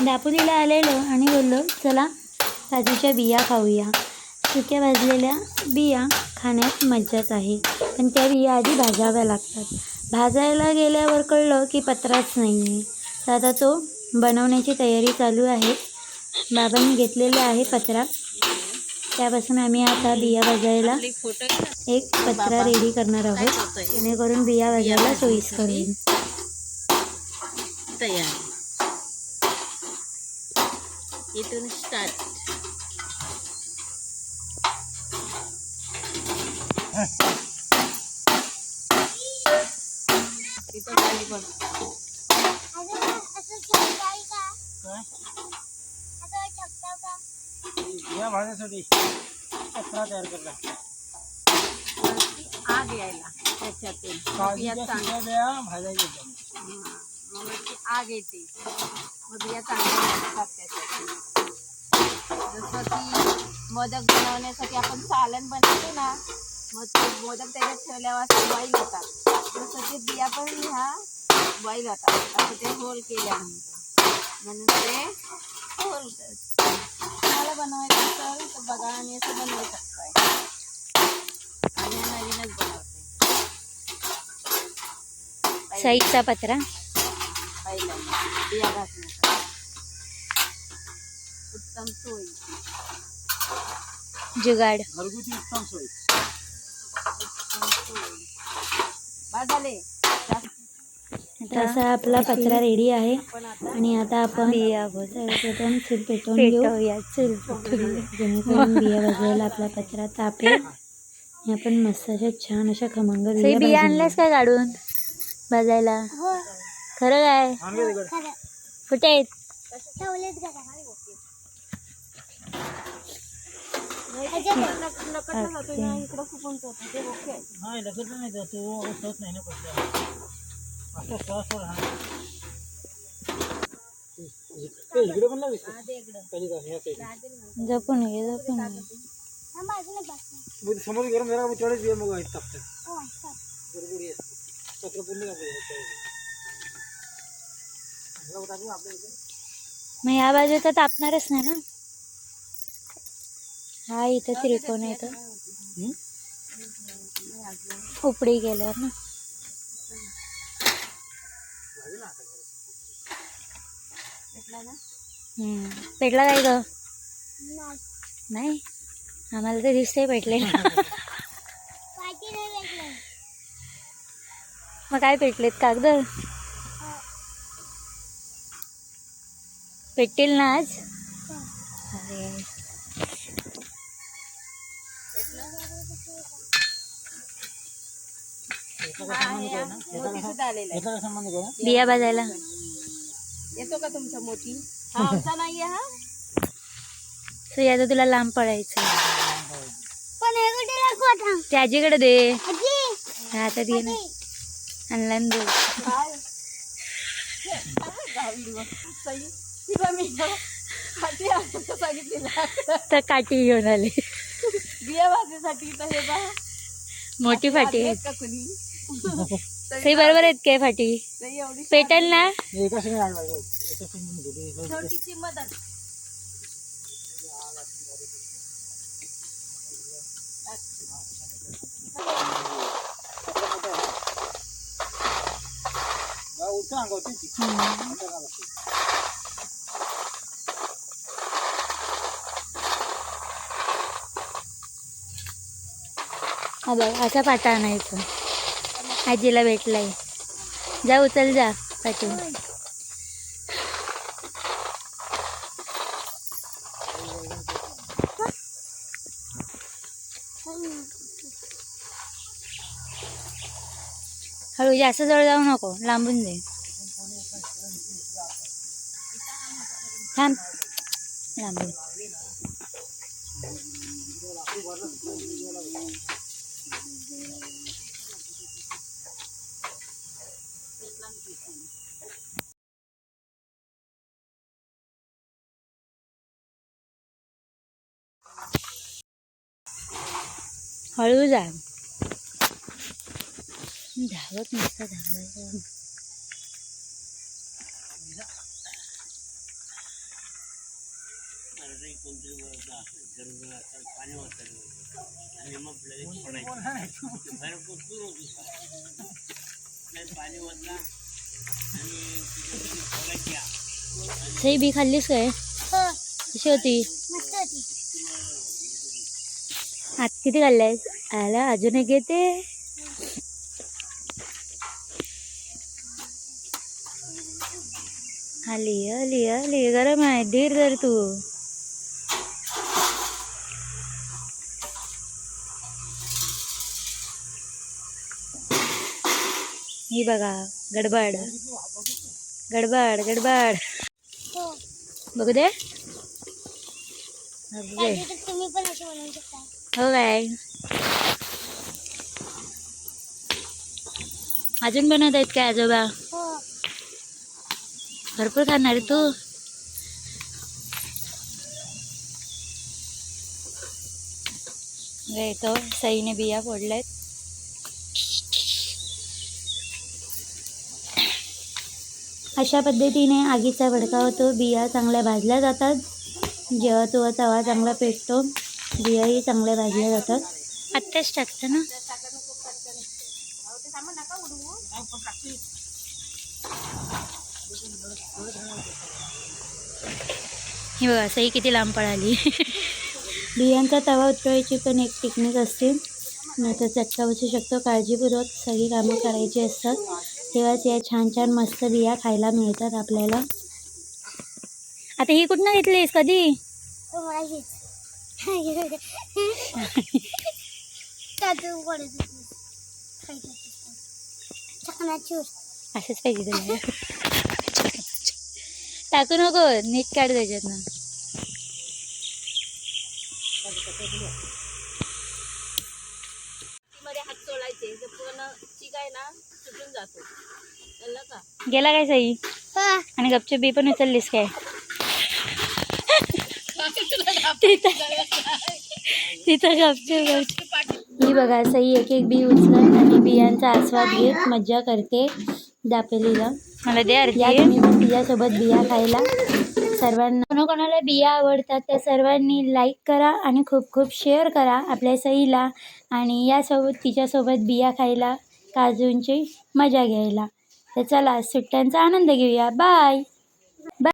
दापोलीला आलेलो आणि बोललो चला काजूच्या बिया खाऊया. सुक्या भाजलेल्या बिया खाण्यात मज्जाच आहे पण त्या बिया आधी भाजाव्या लागतात. भाजायला गेल्यावर कळलं की पत्राच नाही आहे तर आता तो बनवण्याची तयारी चालू आहे. बाबांनी घेतलेला आहे पत्रा. त्यापासून आम्ही आता बिया भाजायला एक पत्रा रेडी करणार आहोत. जेणेकरून बिया भाजायला सोयीस्कर होईल. तयार. इथून स्टार्ट इथं खाली बघ. या भाज्यासाठी कचरा तयार करला. आग यायला त्याच्यातून. मग बिया मग आग येते. मग बिया चांगल्या लागतात जसं की मोदक बनवण्यासाठी आपण सालन बनवतो ना मग ते मोदक त्याच्यात ठेवल्यावर बॉईल होतात. जसं ते बिया पण ह्या बॉईल होतात. असं ते होल केल्यानंतर. म्हणून ते होल तुम्हाला बनवायचं असेल तर बघा आणि असं बनवू शकताय. आणि नवीनच बनवते. साईजचा पत्रा. पहिल्यांदा बिया उत्तम सोयी जुगाड. घरगुती उत्तम सोय. उत्तम सोयी बाद झाले जास्त तसा आपला पत्रा रेडी आहे. आणि आता आपण बिया सर्वप्रथम चूल पेटवून घेऊया चूल जेणेकरून बिया भाजायला आपला पत्रा तापेल. आणि आपण मस्त अशा छान अशा खमंग बिया बिया आणल्यास काय काढून भाजायला? खरं काय? तिकडे. कुठे आहेत? हा. जपून घे जपून घे मग समोर गरम जरा मग तेवढेच बिया मग टाकतात बरोबर आहे. पत्र पूर्ण टाकलं. हे टाकलं आपल्या इथे. मग या बाजू तर तापणारच नाही ना? हा इथं त्रिकोण आहे तो. हम्म? उपडी गेल्यावर ना. हम्म. पेटला काय ग? नाही. आम्हाला तर दिसतंय पेटलेला मग काय पेटलेत कागद? पेटतील ना आज अरे बिया भाजायला आहे येतो का तुमचा मोठी हा आमचा नाहीये हा सो याचं तुला लांब पडायचं ते आजीकडे दे हा आता दे ना आणला सई तिला मी हाती आणायचं सांगितलेलं तर काठी घेऊन आले. बिया भाजीसाठी तर हे बा. मोठी फाटी. आहे आहेत का कुणी? ते बरोबर आहेत काय फाटी? एवढी पेटल ना? हे एका लागली. एका म्हणजे मदत. हा, हा बघ असा पाटा आणायचा. आजीला भेटलाय. जा उचल जा पाठी हळू जास्त जवळ जाऊ नको लांबून जाईल थांब. लांबून. हळू जा. धावत नुसतं धावत सई बी खाल्लीस काय? कशी होती. आत किती खाल्लायस आला अजून एक येते आली आली आली गरम आहे धीर धर तू ही बघा गडबड गडबड गडबड बघू दे बघू दे तुम्ही पण असे बनवू शकता हो काय अजून बनवत आहेत काय आजोबा? हो. भरपूर खाणार तू. येतो सईने बिया फोडल्यात. अशा पद्धतीने आगीचा भडका होतो. बिया चांगल्या भाजल्या जातात. जेव्हा तो तवा चांगला पेटतो बियाही चांगल्या भाजल्या जातात. आत्ताच टाकतं ना? ही बघा सई किती लांब पळाली. बियांचा तवा उतरवायची पण एक टेक्निक असते. नंतर चटका बसू शकतो. काळजीपूर्वक सगळी कामं करायची असतात. तेव्हाच या छान छान मस्त बिया खायला मिळतात आपल्याला. आता ही कुठनं घेतलीस? कधी? असंच पाहिजे तुला टाकू नको नीट काढ त्याच्यातनं. मध्ये हात सोडायचे ते पूर्ण चिकाय ना सुटून जातो. कळलं का? गेला काय सई? आणि गपचूप बी पण उचललीस काय? तिथं तिथं गपचूप गपचूप ही बघा सई एक एक बी उचलत आणि बियांचा आस्वाद घेत मज्जा करते दापेलीला. मला दे या तुम्ही पण तिच्यासोबत बिया खायला. सर्वांना कोणाकोणाला बिया आवडतात त्या सर्वांनी लाईक करा आणि खूप खूप शेअर करा आपल्या सईला. आणि यासोबत तिच्यासोबत बिया खायला काजूंची मजा घ्यायला. तर चला सुट्ट्यांचा आनंद घेऊया. बाय